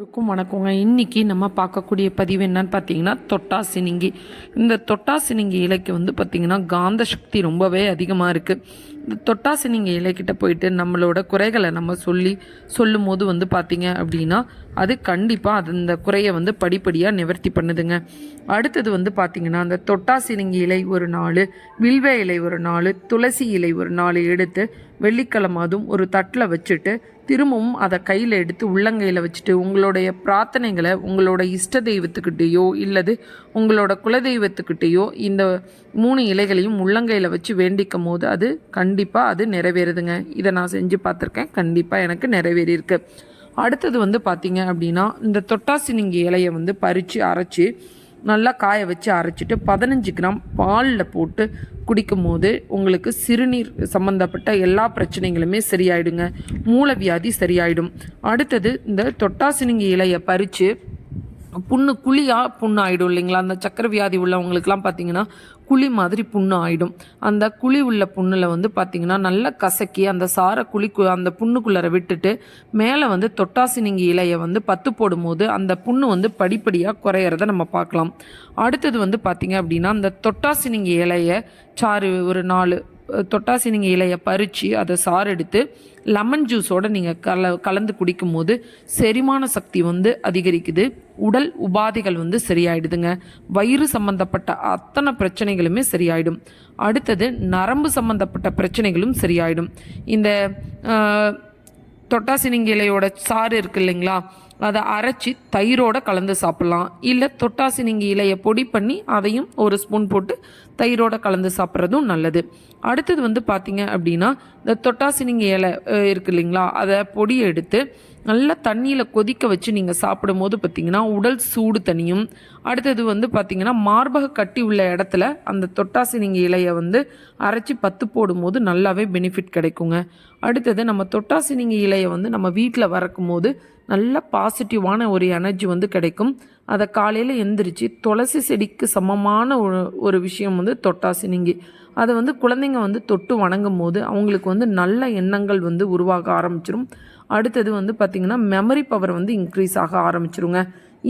இருக்கும். வணக்கங்க. இன்றைக்கி நம்ம பார்க்கக்கூடிய பதிவு என்னன்னு பார்த்தீங்கன்னா தொட்டாசினிங்கி இந்த தொட்டாசினிங்கி இலைக்கு வந்து பார்த்திங்கன்னா காந்த சக்தி ரொம்பவே அதிகமாக இருக்குது இந்த தொட்டாசினிங்கி இலைக்கிட்ட போயிட்டு நம்மளோட குறைகளை நம்ம சொல்லி சொல்லும் போது வந்து பார்த்திங்க அப்படின்னா அது கண்டிப்பாக அது இந்த குறையை வந்து படிப்படியாக நிவர்த்தி பண்ணுதுங்க. அடுத்தது வந்து பார்த்திங்கன்னா அந்த தொட்டாசினிங்கி இலை ஒரு நாள் வில்வ இலை ஒரு நாள் துளசி இலை ஒரு நாள் எடுத்து வெள்ளிக்கிழமை அதுவும் ஒரு தட்டில் வச்சுட்டு திரும்பவும் அதை கையில் எடுத்து உள்ளங்கையில் வச்சுட்டு உங்களுடைய பிரார்த்தனைகளை உங்களோட இஷ்ட தெய்வத்துக்கிட்டேயோ இல்லது உங்களோட குலதெய்வத்துக்கிட்டேயோ இந்த மூணு இலைகளையும் உள்ளங்கையில் வச்சு வேண்டிக்கும் போது அது கண்டிப்பாக அது நிறைவேறுதுங்க. இதை நான் செஞ்சு பார்த்துருக்கேன். கண்டிப்பாக எனக்கு நிறைவேறியிருக்கு. அடுத்தது வந்து பார்த்தீங்க அப்படின்னா இந்த தொட்டாசினிங்கி இலையை வந்து பறித்து அரைச்சி நல்லா காய வச்சு அரைச்சிட்டு பதினஞ்சு கிராம் பாலில் போட்டு குடிக்கும் போது உங்களுக்கு சிறுநீர் சம்மந்தப்பட்ட எல்லா பிரச்சனைகளுமே சரியாயிடுங்க. மூலவியாதி சரியாயிடும். அடுத்தது இந்த தொட்டாசினிங்கி இலையை பறித்து புண்ணு குழியாக புண்ணு ஆகிடும் இல்லைங்களா? அந்த சக்கரை வியாதி உள்ளவங்களுக்குலாம் பார்த்தீங்கன்னா குழி மாதிரி புண்ணு ஆகிடும் அந்த குழி உள்ள புண்ணில் வந்து பார்த்திங்கன்னா நல்லா கசக்கி அந்த சாரை குழி அந்த புண்ணுக்குள்ளரை விட்டுட்டு மேலே வந்து தொட்டாசினிங்கி இலையை வந்து பத்து போடும்போது அந்த புண்ணு வந்து படிப்படியாக குறையிறத நம்ம பார்க்கலாம். அடுத்தது வந்து பார்த்திங்க அப்படின்னா அந்த தொட்டாசினிங்கி இலையை சாறு ஒரு நாலு தொட்டாசினிங்க இலையை பறித்து அதை சாறு எடுத்து லெமன் ஜூஸோடு நீங்கள் கல கலந்து குடிக்கும் போது செரிமான சக்தி வந்து அதிகரிக்குது. உடல் உபாதைகள் வந்து சரியாயிடுதுங்க. வயிறு சம்மந்தப்பட்ட அத்தனை பிரச்சனைகளுமே சரியாயிடும். அடுத்தது நரம்பு சம்மந்தப்பட்ட பிரச்சனைகளும் சரியாயிடும். இந்த தொட்டாசினிங்க இலையோட சாறு இருக்கு இல்லைங்களா? அதை அரைச்சி தயிரோடு கலந்து சாப்பிட்லாம். இல்லை தொட்டாசினிங்கி இலையை பொடி பண்ணி அதையும் ஒரு ஸ்பூன் போட்டு தயிரோடு கலந்து சாப்பிட்றதும் நல்லது. அடுத்தது வந்து பார்த்திங்க அப்படின்னா இந்த தொட்டாசினிங்கி இலை இருக்கு இல்லைங்களா? அதை பொடி எடுத்து நல்லா தண்ணியில் கொதிக்க வச்சு நீங்கள் சாப்பிடும்போது பார்த்திங்கன்னா உடல் சூடு தனியும் அடுத்தது வந்து பார்த்திங்கன்னா மார்பக கட்டி உள்ள இடத்துல அந்த தொட்டாசினிங்கி இலையை வந்து அரைச்சி பத்து போடும்போது நல்லாவே பெனிஃபிட் கிடைக்குங்க. அடுத்தது நம்ம தொட்டாசினிங்கி இலையை வந்து நம்ம வீட்டில் வறக்கும் போது நல்ல பாசிட்டிவான ஒரு எனர்ஜி வந்து கிடைக்கும். அதை காலையில் எந்திரிச்சு துளசி செடிக்கு சமமான ஒரு ஒரு விஷயம் வந்து தொட்டாசினிங்கி அதை வந்து குழந்தைங்க வந்து தொட்டு வணங்கும் போது அவங்களுக்கு வந்து நல்ல எண்ணங்கள் வந்து உருவாக ஆரம்பிச்சிடும் அடுத்தது வந்து பார்த்திங்கன்னா மெமரி பவர் வந்து இன்க்ரீஸ் ஆக ஆரம்பிச்சிருங்க.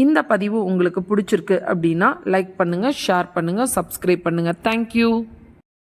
இந்த பதிவு உங்களுக்கு பிடிச்சிருக்கு அப்படின்னா லைக் பண்ணுங்கள் ஷேர் பண்ணுங்கள் சப்ஸ்கிரைப் பண்ணுங்கள் தேங்க்யூ